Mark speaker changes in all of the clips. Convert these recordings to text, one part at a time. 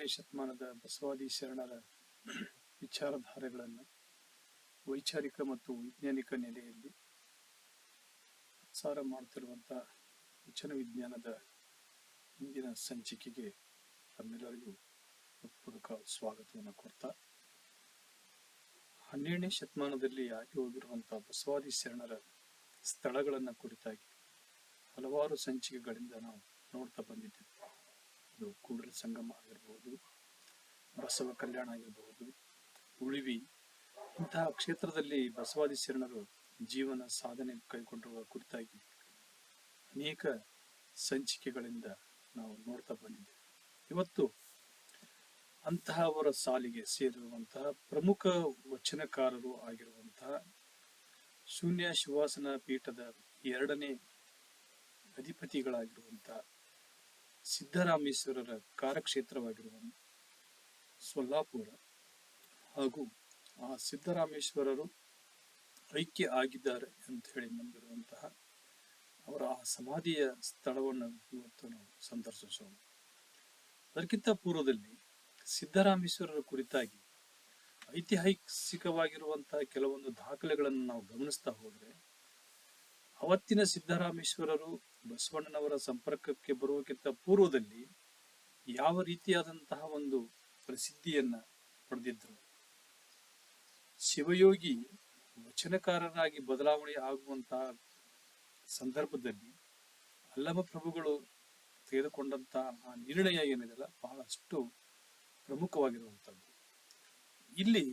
Speaker 1: ಹನ್ನೆರಡನೇ ಶತಮಾನದ ಬಸವಾದಿ ಶರಣರ ವಿಚಾರಧಾರೆಗಳನ್ನು ವೈಚಾರಿಕ ಮತ್ತು ವೈಜ್ಞಾನಿಕ ನೆಲೆಯಲ್ಲಿ ಪ್ರಸಾರ ಮಾಡುತ್ತಿರುವಂಥ ವಚನ ವಿಜ್ಞಾನದ ಇಂದಿನ ಸಂಚಿಕೆಗೆ ತಮ್ಮೆಲ್ಲರಿಗೂ ಹೃತ್ಪೂರ್ವಕ ಸ್ವಾಗತವನ್ನು ಕೊಡ್ತಾ, ಹನ್ನೆರಡನೇ ಶತಮಾನದಲ್ಲಿ ಆಗಿ ಹೋಗಿರುವಂತಹ ಬಸವಾದಿ ಶರಣರ ಸ್ಥಳಗಳನ್ನು ಕುರಿತಾಗಿ ಹಲವಾರು ಸಂಚಿಕೆಗಳಿಂದ ನಾವು ನೋಡ್ತಾ ಬಂದಿದ್ದೇವೆ. ಕೂಡಲ ಸಂಗಮ ಆಗಿರ್ಬೋದು, ಬಸವ ಕಲ್ಯಾಣ ಆಗಿರಬಹುದು ಉಳಿವಿ, ಇಂತಹ ಕ್ಷೇತ್ರದಲ್ಲಿ ಬಸವಾದಿ ಶರಣರು ಜೀವನ ಸಾಧನೆ ಕೈಗೊಂಡಿರುವ ಕುರಿತಾಗಿ ಅನೇಕ ಸಂಚಿಕೆಗಳಿಂದ ನಾವು ನೋಡ್ತಾ ಬಂದಿದ್ದೇವೆ. ಇವತ್ತು ಅಂತಹವರ ಸಾಲಿಗೆ ಸೇರಿರುವಂತಹ ಪ್ರಮುಖ ವಚನಕಾರರು ಆಗಿರುವಂತಹ ಶೂನ್ಯ ಶಿವಾಸನ ಪೀಠದ ಎರಡನೇ ಅಧಿಪತಿಗಳಾಗಿರುವಂತಹ ಸಿದ್ದರಾಮೇಶ್ವರರ ಕಾರ್ಯಕ್ಷೇತ್ರವಾಗಿರುವ ಸೊಲ್ಲಾಪುರ. ಹಾಗೂ ಆ ಸಿದ್ದರಾಮೇಶ್ವರರು ಐಕ್ಯ ಆಗಿದ್ದಾರೆ ಅಂತ ಹೇಳಿ ನಂಬಿರುವಂತಹ ಅವರ ಆ ಸಮಾಧಿಯ ಸ್ಥಳವನ್ನು ಇವತ್ತು ನಾವು ಸಂದರ್ಶಿಸೋಣ. ಅದಕ್ಕಿಂತ ಪೂರ್ವದಲ್ಲಿ ಸಿದ್ದರಾಮೇಶ್ವರರ ಕುರಿತಾಗಿ ಐತಿಹಾಸಿಕವಾಗಿರುವಂತಹ ಕೆಲವೊಂದು ದಾಖಲೆಗಳನ್ನು ನಾವು ಗಮನಿಸ್ತಾ ಹೋದರೆ ಅವತ್ತಿನ ಸಿದ್ದರಾಮೇಶ್ವರರು ಬಸವಣ್ಣನವರ ಸಂಪರ್ಕಕ್ಕೆ ಬರುವಕ್ಕಿಂತ ಪೂರ್ವದಲ್ಲಿ ಯಾವ ರೀತಿಯಾದಂತಹ ಒಂದು ಪ್ರಸಿದ್ಧಿಯನ್ನ ಪಡೆದಿದ್ರು? ಶಿವಯೋಗಿ ವಚನಕಾರರಾಗಿ ಬದಲಾವಣೆ ಆಗುವಂತಹ ಸಂದರ್ಭದಲ್ಲಿ ಅಲ್ಲಮ ಪ್ರಭುಗಳು ತೆಗೆದುಕೊಂಡಂತಹ ಆ ನಿರ್ಣಯ ಏನಿದೆಯಲ್ಲ, ಬಹಳಷ್ಟು ಪ್ರಮುಖವಾಗಿರುವಂಥದ್ದು ಇಲ್ಲಿ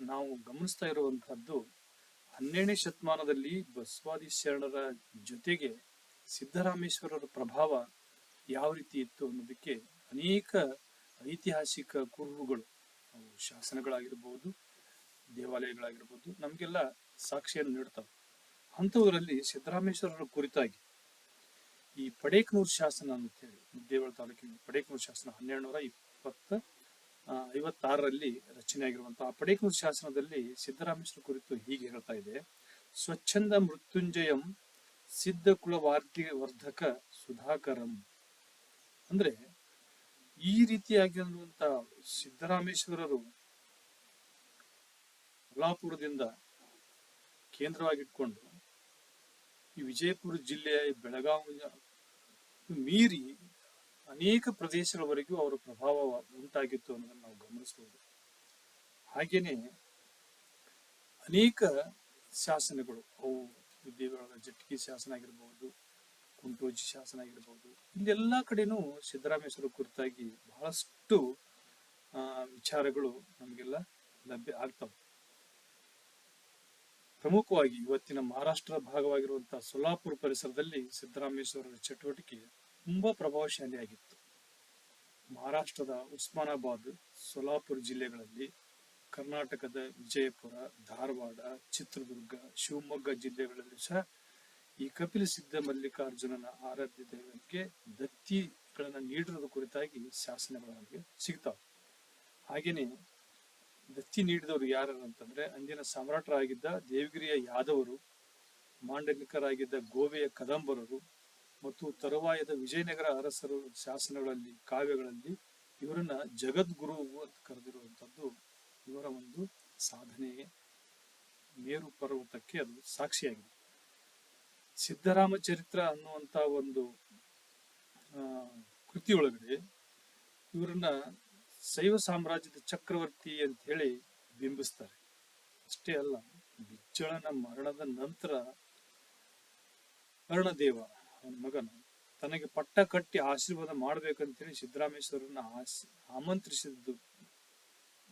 Speaker 1: ನಾವು ಗಮನಿಸ್ತಾ ಇರುವಂತಹದ್ದು ಹನ್ನೆರಡನೇ ಶತಮಾನದಲ್ಲಿ ಬಸವಾದಿ ಶರಣರ ಜೊತೆಗೆ ಸಿದ್ದರಾಮೇಶ್ವರರ ಪ್ರಭಾವ ಯಾವ ರೀತಿ ಇತ್ತು ಅನ್ನೋದಕ್ಕೆ ಅನೇಕ ಐತಿಹಾಸಿಕ ಕುರುಹುಗಳು ಶಾಸನಗಳಾಗಿರ್ಬೋದು, ದೇವಾಲಯಗಳಾಗಿರ್ಬೋದು, ನಮಗೆಲ್ಲ ಸಾಕ್ಷಿಯನ್ನು ನೀಡ್ತವೆ. ಅಂಥವರಲ್ಲಿ ಸಿದ್ದರಾಮೇಶ್ವರರ ಕುರಿತಾಗಿ ಈ ಪಡೇಕನೂರು ಶಾಸನ ಅಂತೇಳಿ ದೇವಳ ತಾಲೂಕಿನ ಪಡೇಕನೂರು ಶಾಸನ ಹನ್ನೆರಡುನೂರ ಇಪ್ಪತ್ತ ಐವತ್ತಾರರಲ್ಲಿ ರಚನೆ ಆಗಿರುವಂತಹ ಪಡೇಕನೂರು ಶಾಸನದಲ್ಲಿ ಸಿದ್ದರಾಮೇಶ್ವರ ಕುರಿತು ಹೀಗೆ ಹೇಳ್ತಾ ಇದೆ. ಸ್ವಚ್ಛಂದ ಮೃತ್ಯುಂಜಯಂ ಸಿದ್ಧ ಕುಲವಾರ್ಧಿ ವರ್ಧಕ ಸುಧಾಕರಂ. ಅಂದ್ರೆ ಈ ರೀತಿಯಾಗಿರುವಂತ ಸಿದ್ದರಾಮೇಶ್ವರರು ಕೊಲ್ಲಾಪುರದಿಂದ ಕೇಂದ್ರವಾಗಿಟ್ಕೊಂಡು ಈ ವಿಜಯಪುರ ಜಿಲ್ಲೆಯ ಬೆಳಗಾವಿ ಮೀರಿ ಅನೇಕ ಪ್ರದೇಶಗಳವರೆಗೂ ಅವರ ಪ್ರಭಾವ ಉಂಟಾಗಿತ್ತು ಅನ್ನೋದನ್ನು ನಾವು ಗಮನಿಸಬಹುದು ಹಾಗೇನೆ ಅನೇಕ ಶಾಸನಗಳು ಅವು ದೇವರ ಜಟ್ಕಿ ಶಾಸನ ಆಗಿರ್ಬೋದು ಕುಂಟೋಜಿ ಶಾಸನ ಆಗಿರ್ಬೋದು ಇಲ್ಲೆಲ್ಲಾ ಕಡೆನೂ ಸಿದ್ದರಾಮೇಶ್ವರ ಕುರಿತಾಗಿ ಬಹಳಷ್ಟು ವಿಚಾರಗಳು ನಮಗೆಲ್ಲ ಲಭ್ಯ ಆಗ್ತವೆ. ಪ್ರಮುಖವಾಗಿ ಇವತ್ತಿನ ಮಹಾರಾಷ್ಟ್ರ ಭಾಗವಾಗಿರುವಂತಹ ಸೊಲ್ಲಾಪುರ ಪರಿಸರದಲ್ಲಿ ಸಿದ್ದರಾಮೇಶ್ವರರ ಚಟುವಟಿಕೆ ತುಂಬಾ ಪ್ರಭಾವಶಾಲಿಯಾಗಿತ್ತು. ಮಹಾರಾಷ್ಟ್ರದ ಉಸ್ಮಾನಾಬಾದ್, ಸೊಲ್ಲಾಪುರ ಜಿಲ್ಲೆಗಳಲ್ಲಿ ಕರ್ನಾಟಕದ ವಿಜಯಪುರ, ಧಾರವಾಡ, ಚಿತ್ರದುರ್ಗ, ಶಿವಮೊಗ್ಗ ಜಿಲ್ಲೆಗಳಲ್ಲಿ ಸಹ ಈ ಕಪಿಲ ಸಿದ್ಧ ಮಲ್ಲಿಕಾರ್ಜುನನ ಆರಾಧ್ಯ ದೈವಕ್ಕೆ ದತ್ತಿಗಳನ್ನು ನೀಡಿರೋದು ಕುರಿತಾಗಿ ಶಾಸನಗಳು ನಮಗೆ ಸಿಗ್ತಾವೆ. ಹಾಗೇನೆ ದತ್ತಿ ನೀಡಿದವರು ಯಾರು ಅಂತಂದ್ರೆ ಅಂದಿನ ಸಾಮ್ರಾಟರಾಗಿದ್ದ ದೇವಗಿರಿಯ ಯಾದವರು, ಮಾಂಡಲಿಕರಾಗಿದ್ದ ಗೋವೆಯ ಕದಂಬರರು ಮತ್ತು ತರುವಾಯದ ವಿಜಯನಗರ ಅರಸರು ಶಾಸನಗಳಲ್ಲಿ ಕಾವ್ಯಗಳಲ್ಲಿ ಇವರನ್ನ ಜಗದ್ಗುರು ಅಂತ ಕರೆದಿರುವಂತದ್ದು ಇವರ ಒಂದು ಸಾಧನೆಗೆ ಮೇರು ಪರ್ವತಕ್ಕೆ ಅದು ಸಾಕ್ಷಿಯಾಗಿದೆ. ಸಿದ್ದರಾಮ ಚರಿತ್ರ ಅನ್ನುವಂತ ಒಂದು ಆ, ಕೃತಿ ಒಳಗಡೆ ಇವರನ್ನ ಶೈವ ಸಾಮ್ರಾಜ್ಯದ ಚಕ್ರವರ್ತಿ ಅಂತ ಹೇಳಿ ಬಿಂಬಿಸ್ತಾರೆ. ಅಷ್ಟೇ ಅಲ್ಲ ಬಿಜ್ಜಳನ ಮರಣದ ನಂತರ ಕರ್ಣದೇವ ಅವನ ಮಗನ ತನಗೆ ಪಟ್ಟ ಕಟ್ಟಿ ಆಶೀರ್ವಾದ ಮಾಡ್ಬೇಕಂತೇಳಿ ಸಿದ್ದರಾಮೇಶ್ವರನ್ನ ಆಸ್ ಆಮಂತ್ರಿಸಿದ್ದು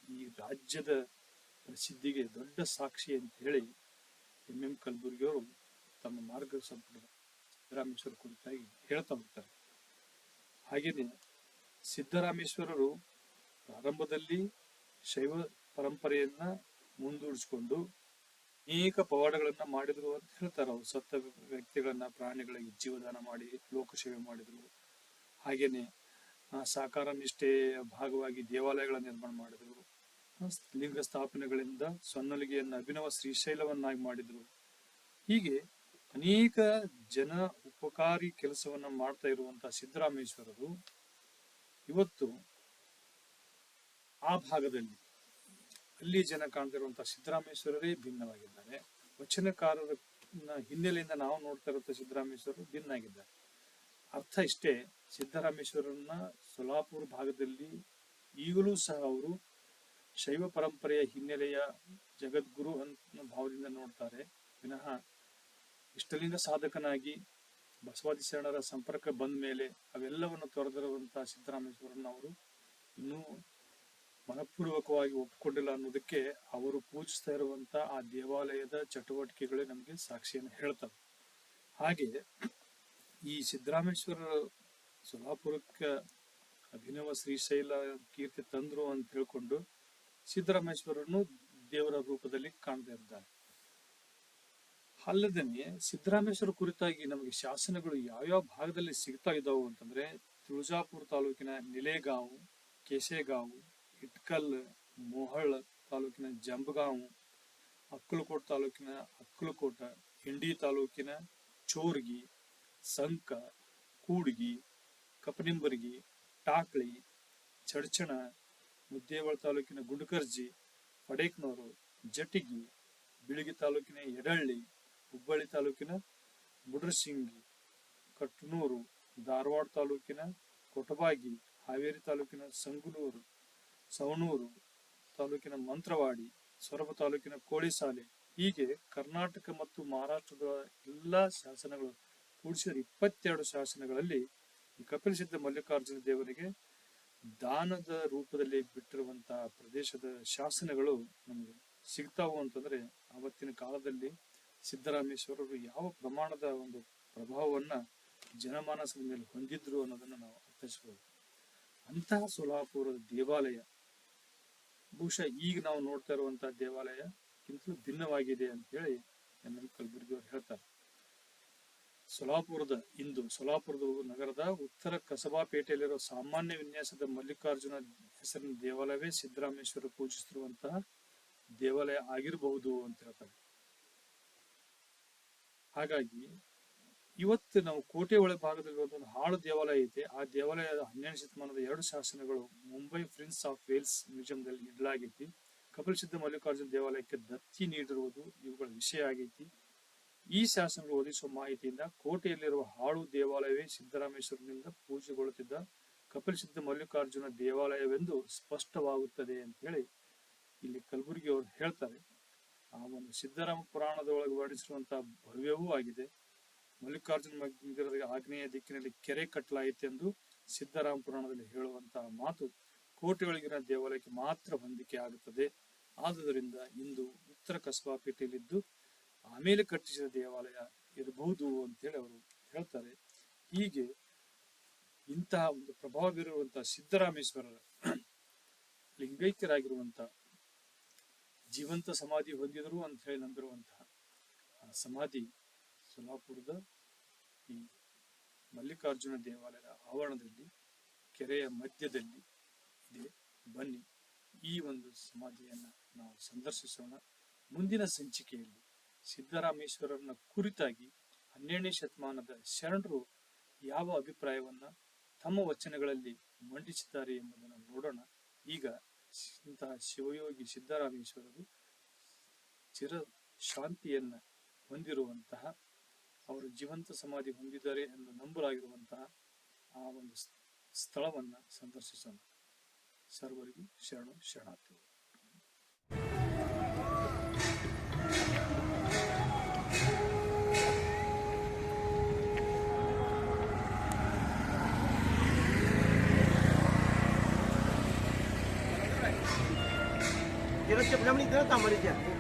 Speaker 1: ಈ ರಾಜ್ಯದ ಪ್ರಸಿದ್ಧಿಗೆ ದೊಡ್ಡ ಸಾಕ್ಷಿ ಅಂತ ಹೇಳಿ ಎಂ ಎಂ ಕಲಬುರ್ಗಿಯವರು ತಮ್ಮ ಮಾರ್ಗ ಸಂಪುಟ ಸಿದ್ದರಾಮೇಶ್ವರ ಕುರಿತಾಗಿ ಹೇಳ್ತಾ ಹೋಗ್ತಾರೆ. ಹಾಗೇನೆ ಸಿದ್ದರಾಮೇಶ್ವರರು ಪ್ರಾರಂಭದಲ್ಲಿ ಶೈವ ಪರಂಪರೆಯನ್ನ ಮುಂದೂಡಿಸಿಕೊಂಡು ಅನೇಕ ಪವಾಡಗಳನ್ನ ಮಾಡಿದ್ರು ಅಂತ ಹೇಳ್ತಾರೆ ಅವರು. ಸತ್ತ ವ್ಯಕ್ತಿಗಳನ್ನ, ಪ್ರಾಣಿಗಳಿಗೆ ಜೀವದಾನ ಮಾಡಿ, ಲೋಕಸೇವೆ ಮಾಡಿದ್ರು. ಹಾಗೇನೆ ಸಾಕಾರ ನಿಷ್ಠೆಯ ಭಾಗವಾಗಿ ದೇವಾಲಯಗಳ ನಿರ್ಮಾಣ ಮಾಡಿದ್ರು. ಲಿಂಗ ಸ್ಥಾಪನೆಗಳಿಂದ ಸೊನ್ನಲಿಗೆಯನ್ನ, ಅಭಿನವ ಶ್ರೀಶೈಲವನ್ನಾಗಿ ಮಾಡಿದರು. ಹೀಗೆ ಅನೇಕ ಜನ ಉಪಕಾರಿ ಕೆಲಸವನ್ನ ಮಾಡ್ತಾ ಇರುವಂತಹ ಸಿದ್ದರಾಮೇಶ್ವರರು ಇವತ್ತು ಆ ಭಾಗದಲ್ಲಿ. ಅಲ್ಲಿ ಜನ ಕಾಣ್ತಿರುವಂತಹ ಸಿದ್ದರಾಮೇಶ್ವರರೇ ಭಿನ್ನವಾಗಿದ್ದಾರೆ. ವಚನಕಾರರ ಹಿನ್ನೆಲೆಯಿಂದ ನಾವು ನೋಡ್ತಾ ಇರುವಂತಹ ಸಿದ್ದರಾಮೇಶ್ವರರು ಭಿನ್ನಾಗಿದ್ದಾರೆ. ಅರ್ಥ ಇಷ್ಟೇ ಸಿದ್ದರಾಮೇಶ್ವರನ್ನ ಸೊಲಾಪುರ ಭಾಗದಲ್ಲಿ ಈಗಲೂ ಸಹ ಅವರು ಶೈವ ಪರಂಪರೆಯ ಹಿನ್ನೆಲೆಯ ಜಗದ್ಗುರು ಅಂತ ಭಾವದಿಂದ ನೋಡ್ತಾರೆ. ವಿನಃ ಇಷ್ಟಲಿಂಗ ಸಾಧಕನಾಗಿ ಬಸವಾದಿ ಶರಣರ ಸಂಪರ್ಕ ಬಂದ ಮೇಲೆ ಅವೆಲ್ಲವನ್ನು ತೊರೆದಿರುವಂತಹ ಸಿದ್ದರಾಮೇಶ್ವರನ್ನ ಅವರು ಇನ್ನೂ ಮನಪೂರ್ವಕವಾಗಿ ಒಪ್ಪಿಕೊಂಡಿಲ್ಲ ಅನ್ನೋದಕ್ಕೆ ಅವರು ಪೂಜಿಸ್ತಾ ಇರುವಂತ ಆ ದೇವಾಲಯದ ಚಟುವಟಿಕೆಗಳೇ ನಮಗೆ ಸಾಕ್ಷಿಯನ್ನು ಹೇಳ್ತವೆ. ಹಾಗೆ ಈ ಸಿದ್ದರಾಮೇಶ್ವರ ಸೊಲಾಪುರಕ್ಕೆ ಅಭಿನವ ಶ್ರೀಶೈಲ ಕೀರ್ತಿ ತಂದ್ರು ಅಂತ ಹೇಳ್ಕೊಂಡು ಸಿದ್ದರಾಮೇಶ್ವರನ್ನು ದೇವರ ರೂಪದಲ್ಲಿ ಕಾಣ್ತಾ ಇದ್ದಾರೆ. ಅಲ್ಲದೇ ಸಿದ್ದರಾಮೇಶ್ವರ ಕುರಿತಾಗಿ ನಮಗೆ ಶಾಸನಗಳು ಯಾವ್ಯಾವ ಭಾಗದಲ್ಲಿ ಸಿಗ್ತಾ ಇದ್ದಾವು ಅಂತಂದ್ರೆ ತುಳಜಾಪುರ ತಾಲೂಕಿನ ನಿಲೇಗಾಂವ್ ಕೇಶೇಗಾಂವ್ ಇಟ್ಕಲ್ ಮೊಹಳ್ ತಾಲೂಕಿನ ಜಂಬಗಾಂವ್, ಅಕ್ಕಲಕೋಟ ತಾಲೂಕಿನ ಅಕ್ಕಲಕೋಟ ಹಿಂಡಿ ತಾಲೂಕಿನ ಚೋರ್ಗಿ, ಸಂಕ, ಕೂಡ್ಗಿ, ಕಪನಿಂಬರ್ಗಿ ಟಾಕ್ಳಿ ಚಡ್ಚಣ ಮುದ್ದೇವಳ ತಾಲೂಕಿನ ಗುಂಡಕರ್ಜಿ, ಪಡೇಕ್ನೂರು ಜಟಿಗಿ ಬಿಳಿಗಿ ತಾಲೂಕಿನ ಎಡಳ್ಳಿ ಹುಬ್ಬಳ್ಳಿ ತಾಲೂಕಿನ ಮುಡ್ರಸಿಂಗಿ ಕಟ್ನೂರು ಧಾರವಾಡ ತಾಲೂಕಿನ ಕೊಟಬಾಗಿ, ಹಾವೇರಿ ತಾಲೂಕಿನ ಸಂಗುನೂರು, ಸವಣೂರು ತಾಲೂಕಿನ ಮಂತ್ರವಾಡಿ, ಸೊರಬ ತಾಲೂಕಿನ ಕೋಳಿಸಾಲೆ. ಹೀಗೆ ಕರ್ನಾಟಕ ಮತ್ತು ಮಹಾರಾಷ್ಟ್ರದ ಎಲ್ಲಾ ಶಾಸನಗಳು, ಕೂಡಿಸಿದ ಇಪ್ಪತ್ತೆರಡು ಶಾಸನಗಳಲ್ಲಿ ಕಪಿಲ ಸಿದ್ಧ ಮಲ್ಲಿಕಾರ್ಜುನ ದೇವರಿಗೆ ದಾನದ ರೂಪದಲ್ಲಿ ಬಿಟ್ಟಿರುವಂತಹ ಪ್ರದೇಶದ ಶಾಸನಗಳು ನಮಗೆ ಸಿಗ್ತಾವು ಅಂತಂದ್ರೆ ಆವತ್ತಿನ ಕಾಲದಲ್ಲಿ ಸಿದ್ದರಾಮೇಶ್ವರರು ಯಾವ ಪ್ರಮಾಣದ ಒಂದು ಪ್ರಭಾವವನ್ನ ಜನಮಾನಸದ ಮೇಲೆ ಹೊಂದಿದ್ರು ಅನ್ನೋದನ್ನ ನಾವು ಅರ್ಥೈಸಬಹುದು ಅಂತಹ ಸೋಲಾಪುರದ ದೇವಾಲಯ, ಬಹುಶಃ ಈಗ ನಾವು ನೋಡ್ತಾ ಇರುವಂತಹ ದೇವಾಲಯಕ್ಕಿಂತಲೂ ಭಿನ್ನವಾಗಿದೆ ಅಂತ ಹೇಳಿ ಎನ್ ಕಲಬುರ್ಗಿ ಅವರು ಹೇಳ್ತಾರೆ. ಸೊಲಾಪುರದ, ಇಂದು ಸೊಲಾಪುರದ ನಗರದ ಉತ್ತರ ಕಸಬಾ ಪೇಟೆಯಲ್ಲಿರುವ ಸಾಮಾನ್ಯ ವಿನ್ಯಾಸದ ಮಲ್ಲಿಕಾರ್ಜುನ ಹೆಸರಿನ ದೇವಾಲಯವೇ ಸಿದ್ದರಾಮೇಶ್ವರ ಪೂಜಿಸುತ್ತಿರುವಂತಹ ದೇವಾಲಯ ಆಗಿರಬಹುದು ಅಂತ ಹೇಳ್ತಾರೆ. ಹಾಗಾಗಿ ಇವತ್ತು ನಾವು ಕೋಟೆ ಒಳ ಭಾಗದಲ್ಲಿ ಒಂದು ಹಾಳು ದೇವಾಲಯ ಐತೆ. ಆ ದೇವಾಲಯದ ಹನ್ನೆರಡು ಶತಮಾನದ ಎರಡು ಶಾಸನಗಳು ಮುಂಬೈ ಪ್ರಿನ್ಸ್ ಆಫ್ ವೇಲ್ಸ್ ಮ್ಯೂಸಿಯಂನಲ್ಲಿ ಇಡಲಾಗೈತಿ ಕಪಿಲ್ ಸಿದ್ಧ ಮಲ್ಲಿಕಾರ್ಜುನ ದೇವಾಲಯಕ್ಕೆ ದತ್ತಿ ನೀಡಿರುವುದು ಇವುಗಳ ವಿಷಯ ಆಗೈತಿ. ಈ ಶಾಸನಗಳು ಒದಗಿಸುವ ಮಾಹಿತಿಯಿಂದ ಕೋಟೆಯಲ್ಲಿರುವ ಹಾಳು ದೇವಾಲಯವೇ ಸಿದ್ದರಾಮೇಶ್ವರನಿಂದ ಪೂಜೆಗೊಳ್ಳುತ್ತಿದ್ದ ಕಪಿಲಸಿದ್ಧ ಮಲ್ಲಿಕಾರ್ಜುನ ದೇವಾಲಯವೆಂದು ಸ್ಪಷ್ಟವಾಗುತ್ತದೆ ಅಂತ ಹೇಳಿ ಇಲ್ಲಿ ಕಲಬುರಗಿ ಅವರು ಹೇಳ್ತಾರೆ. ಆ ಒಂದು ಸಿದ್ದರಾಮ ಪುರಾಣದೊಳಗೆ ವರ್ಣಿಸಿರುವಂತಹ ಭವ್ಯವೂ ಆಗಿದೆ. ಮಲ್ಲಿಕಾರ್ಜುನ ಮಂದಿರದ ಆಗ್ನೇಯ ದಿಕ್ಕಿನಲ್ಲಿ ಕೆರೆ ಕಟ್ಟಲಾಯಿತು ಎಂದು ಸಿದ್ದರಾಮ ಪುರಾಣದಲ್ಲಿ ಹೇಳುವಂತಹ ಮಾತು ಕೋಟೆಯೊಳಗಿನ ದೇವಾಲಯಕ್ಕೆ ಮಾತ್ರ ಹೊಂದಿಕೆ ಆಗುತ್ತದೆ. ಆದುದರಿಂದ ಇಂದು ಉತ್ತರ ಕಸ್ಬಾ ಪೇಟೆಯಲ್ಲಿದ್ದು ಆಮೇಲೆ ಕಟ್ಟಿಸಿದ ದೇವಾಲಯ ಇರಬಹುದು ಅಂತೇಳಿ ಅವರು ಹೇಳ್ತಾರೆ. ಹೀಗೆ ಇಂತಹ ಒಂದು ಪ್ರಭಾವ ಬೀರುವಂತಹ ಸಿದ್ದರಾಮೇಶ್ವರರ ಲಿಂಗೈಕ್ಯರಾಗಿರುವಂತಹ ಜೀವಂತ ಸಮಾಧಿ ಹೊಂದಿದರು ಅಂತ ಹೇಳಿ ನಂಬಿರುವಂತಹ ಆ ಸಮಾಧಿ ಸೊಲಾಪುರದ ಈ ಮಲ್ಲಿಕಾರ್ಜುನ ದೇವಾಲಯದ ಆವರಣದಲ್ಲಿ, ಕೆರೆಯ ಮಧ್ಯದಲ್ಲಿ ಇದೆ. ಬನ್ನಿ, ಈ ಒಂದು ಸಮಾಧಿಯನ್ನು ನಾವು ಸಂದರ್ಶಿಸೋಣ. ಮುಂದಿನ ಸಂಚಿಕೆಯಲ್ಲಿ ಸಿದ್ದರಾಮೇಶ್ವರರನ್ನ ಕುರಿತಾಗಿ ಹನ್ನೆರಡನೇ ಶತಮಾನದ ಶರಣರು ಯಾವ ಅಭಿಪ್ರಾಯವನ್ನ ತಮ್ಮ ವಚನಗಳಲ್ಲಿ ಮಂಡಿಸಿದ್ದಾರೆ ಎಂಬುದನ್ನು ನೋಡೋಣ. ಈಗ ಇಂತಹ ಶಿವಯೋಗಿ ಸಿದ್ದರಾಮೇಶ್ವರರು ಚಿರ ಶಾಂತಿಯನ್ನ ಹೊಂದಿರುವಂತಹ, ಅವರು ಜೀವಂತ ಸಮಾಧಿ ಹೊಂದಿದ್ದಾರೆ ಎಂದು ನಂಬಲಾಗಿರುವಂತಹ ಆ ಒಂದು ಸ್ಥಳವನ್ನ ಸಂದರ್ಶಿಸೋಣ. ಸರ್ವರಿಗೂ ಶರಣು ಶರಣಾರ್ಥಿ
Speaker 2: છે ભલામણી કરતા મળી જાય.